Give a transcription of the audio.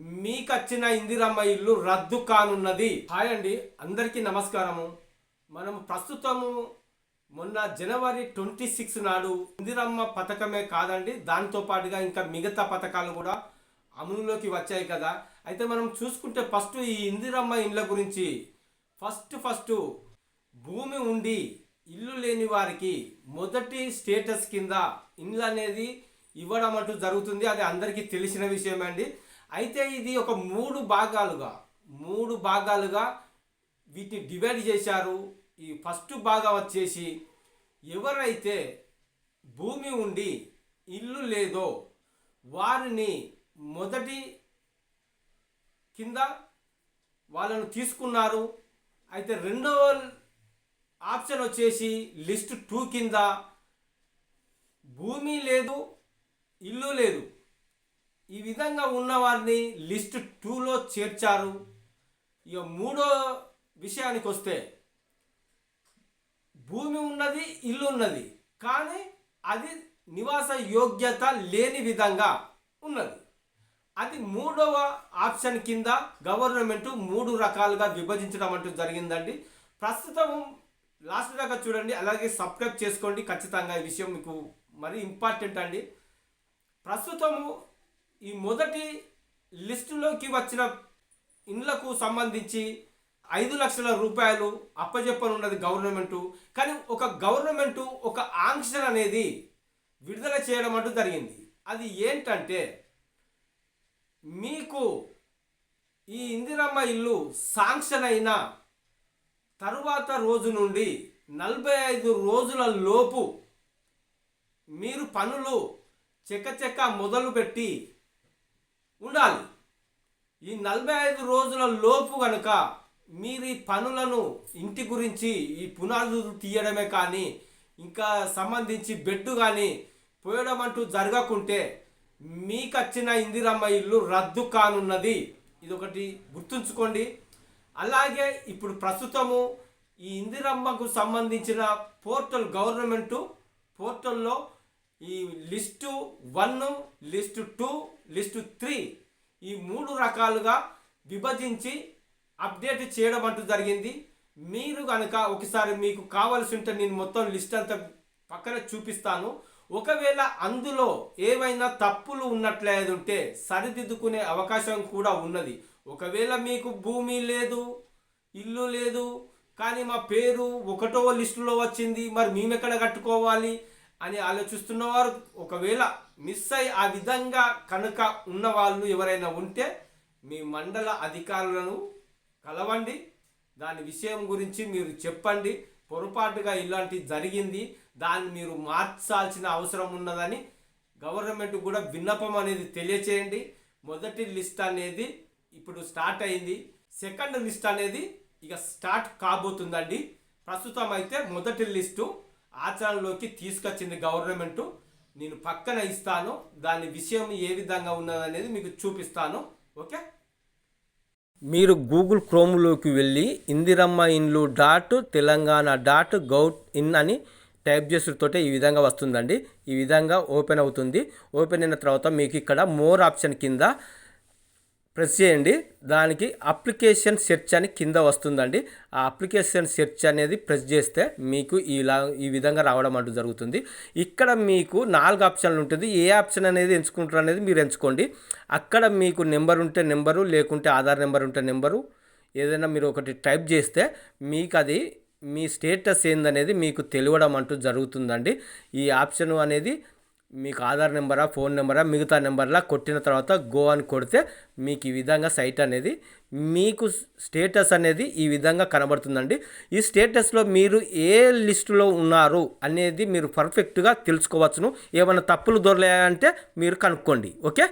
మీకు వచ్చిన ఇందిరమ్మ ఇల్లు రద్దు కానున్నది. హాయ్ అండి అందరికీ నమస్కారము. మనం ప్రస్తుతము మొన్న జనవరి ట్వంటీ సిక్స్ నాడు ఇందిరమ్మ పథకమే కాదండి దాంతో పాటుగా ఇంకా మిగతా పథకాలు కూడా అమలులోకి వచ్చాయి కదా. అయితే మనం చూసుకుంటే ఫస్ట్ ఈ ఇందిరమ్మ ఇండ్ల గురించి. ఫస్ట్ ఫస్ట్ భూమి ఉండి ఇల్లు లేని వారికి మొదటి స్టేటస్ కింద ఇండ్లు అనేది ఇవ్వడం అంటూ జరుగుతుంది. అది అందరికీ తెలిసిన విషయమే అండి. అయితే ఇది ఒక మూడు భాగాలుగా మూడు భాగాలుగా వీటిని డివైడ్ చేశారు. ఈ ఫస్ట్ భాగం వచ్చేసి ఎవరైతే భూమి ఉండి ఇల్లు లేదో వారిని మొదటి కింద వాళ్ళను తీసుకున్నారు. అయితే రెండవ ఆప్షన్ వచ్చేసి లిస్ట్ టూ కింద భూమి లేదు ఇల్లు లేదు. ఈ విధంగా ఉన్న వారిని లిస్ట్ టూలో చేర్చారు. ఇక మూడో విషయానికి వస్తే భూమి ఉన్నది ఇల్లు ఉన్నది కానీ అది నివాస యోగ్యత లేని విధంగా ఉన్నది. అది మూడవ ఆప్షన్ కింద గవర్నమెంట్ మూడు రకాలుగా విభజించడం అంటూ జరిగిందండి. ప్రస్తుతం లాస్ట్ దాకా చూడండి అలాగే సబ్స్క్రైబ్ చేసుకోండి. ఖచ్చితంగా ఈ విషయం మీకు మరీ ఇంపార్టెంట్ అండి. ప్రస్తుతము ఈ మొదటి లిస్టులోకి వచ్చిన ఇండ్లకు సంబంధించి ఐదు లక్షల రూపాయలు అప్పజెప్పనున్నది గవర్నమెంటు. కానీ ఒక గవర్నమెంటు ఒక ఆంక్షన్ అనేది విడుదల చేయడం అంటూ జరిగింది. అది ఏంటంటే మీకు ఈ ఇందిరమ్మ ఇల్లు శాంక్షన్ అయిన తరువాత రోజు నుండి నలభై ఐదు రోజుల లోపు మీరు పనులు చెక్కచెక్క మొదలుపెట్టి ఉండాలి. ఈ నలభై ఐదు రోజుల లోపు కనుక మీరు ఈ పనులను ఇంటి గురించి ఈ పునాదులు తీయడమే కానీ ఇంకా సంబంధించి బెడ్ కానీ పోయడం అంటూ జరగకుంటే మీకు వచ్చిన ఇందిరమ్మ ఇల్లు రద్దు కానున్నది. ఇది ఒకటి గుర్తుంచుకోండి. అలాగే ఇప్పుడు ప్రస్తుతము ఈ ఇందిరమ్మకు సంబంధించిన పోర్టల్ గవర్నమెంటు పోర్టల్లో ఈ list one list two list three ఈ మూడు రకాలుగా విభజించి అప్డేట్ చేయడం అంటూ జరిగింది. మీరు కనుక ఒకసారి మీకు కావాల్సి ఉంటే నేను మొత్తం లిస్ట్ అంతా పక్కన చూపిస్తాను. ఒకవేళ అందులో ఏవైనా తప్పులు ఉన్నట్లేదు ఉంటే సరిదిద్దుకునే అవకాశం కూడా ఉన్నది. ఒకవేళ మీకు భూమి లేదు ఇల్లు లేదు కానీ మా పేరు ఒకటో లిస్టులో వచ్చింది మరి మేము ఎక్కడ కట్టుకోవాలి? అని ఆలోచిస్తున్నవారు ఒకవేళ మిస్ అయి ఆ విధంగా కనుక ఉన్న వాళ్ళు ఎవరైనా ఉంటే మీ మండల అధికారులను కలవండి. దాని విషయం గురించి మీరు చెప్పండి. పొరపాటుగా ఇలాంటి జరిగింది. దాన్ని మీరు మార్చాల్సిన అవసరం ఉన్నదని గవర్నమెంట్ కూడా విన్నపం అనేది తెలియచేయండి. మొదటి లిస్ట్ అనేది ఇప్పుడు స్టార్ట్ అయింది. సెకండ్ లిస్ట్ అనేది ఇక స్టార్ట్ కాబోతుందండి. ప్రస్తుతం అయితే మొదటి లిస్టు ఆచరణలోకి తీసుకొచ్చింది గవర్నమెంట్. నేను పక్కన ఇస్తాను. దాని విషయం ఏ విధంగా ఉన్నదనేది మీకు చూపిస్తాను. ఓకే? మీరు గూగుల్ క్రోమ్లోకి వెళ్ళి Indiramma ఇన్లు dot Telangana dot gov in అని టైప్ చేసుడుతోటే ఈ విధంగా వస్తుందండి. ఈ విధంగా ఓపెన్ అవుతుంది. ఓపెన్ అయిన తర్వాత మీకు ఇక్కడ మోర్ ఆప్షన్ కింద ప్రెస్ చేయండి. దానికి అప్లికేషన్ సెర్చ్ అని కింద వస్తుందండి. ఆ అప్లికేషన్ సెర్చ్ అనేది ప్రెస్ చేస్తే మీకు ఇలా ఈ విధంగా రావడం అంటూ జరుగుతుంది. ఇక్కడ మీకు నాలుగు ఆప్షన్లు ఉంటుంది. ఏ ఆప్షన్ అనేది ఎంచుకుంటారు అనేది మీరు ఎంచుకోండి. అక్కడ మీకు నెంబర్ ఉంటే నెంబరు లేకుంటే ఆధార్ నెంబర్ ఉంటే నెంబరు ఏదైనా మీరు ఒకటి టైప్ చేస్తే మీకు అది మీ స్టేటస్ ఏందనేది మీకు తెలియడం అంటూ జరుగుతుందండి. ఈ ఆప్షన్ అనేది మీకు ఆధార్ నెంబరా ఫోన్ నెంబరా మిగతా నెంబర్లా కొట్టిన తర్వాత గో అని కొడితే మీకు ఈ విధంగా సైట్ అనేది మీకు స్టేటస్ అనేది ఈ విధంగా కనబడుతుందండి. ఈ స్టేటస్లో మీరు ఏ లిస్టులో ఉన్నారు అనేది మీరు పర్ఫెక్ట్గా తెలుసుకోవచ్చును. ఏమైనా తప్పులు దొరలేయంటే మీరు కనుక్కోండి. ఓకే?